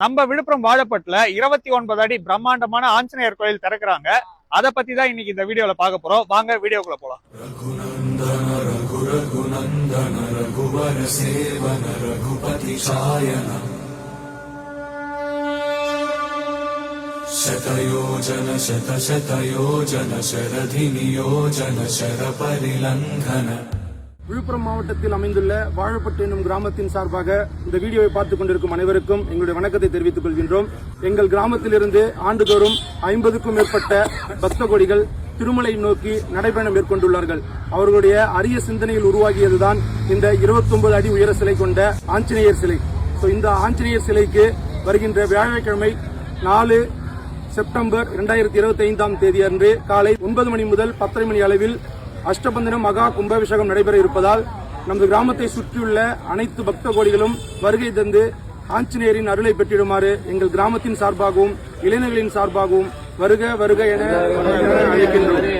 நம்ம விழுப்புரம் வாழப்பட்டுல இருபத்தி ஒன்பது அடி பிரம்மாண்டமான ஆஞ்சநேயர் கோயில் திறக்கிறாங்க அத பத்தி தான் இன்னைக்கு இந்த வீடியோல பார்க்க போறோம் வாங்க வீடியோக்குள்ள போலாம் रघुनन्दन रघुवर सेवन रघुपति चायन शतयोजन शतशतयोजन शरधि नियोजन शरपरिलङ्घन விழுப்புரம் மாவட்டத்தில் அமைந்துள்ள வாழப்பட்டு என்னும் கிராமத்தின் சார்பாக இந்த வீடியோவை பார்த்துக் கொண்டிருக்கும் அனைவருக்கும் எங்களுடைய வணக்கத்தை தெரிவித்துக் கொள்கின்றோம். எங்கள் கிராமத்திலிருந்து ஆண்டுதோறும் ஐம்பதுக்கும் மேற்பட்ட பக்த கோடிகள் திருமலை நோக்கி நடைபயணம் மேற்கொண்டுள்ளார்கள். அவர்களுடைய அரிய சிந்தனையில் உருவாகியதுதான் இந்த 29 அடி உயர சிலை கொண்ட ஆஞ்சநேயர் சிலை. ஸோ இந்த ஆஞ்சநேயர் சிலைக்கு வருகின்ற வியாழக்கிழமை நாலு செப்டம்பர் இரண்டாயிரத்தி இருபத்தி ஐந்தாம் தேதி அன்று காலை ஒன்பது மணி முதல் பத்தரை மணி அளவில் அஷ்டபந்தனம் மகா கும்பாபிஷேகம் நடைபெற இருப்பதால் நமது கிராமத்தை சுற்றியுள்ள அனைத்து பக்த கோடிகளும் வருகை தந்து ஆஞ்சநேயரின் அருளை பெற்றிடுமாறு எங்கள் கிராமத்தின் சார்பாகவும் இளைஞர்களின் சார்பாகவும் வருக வருக என அழைக்கின்றோம்.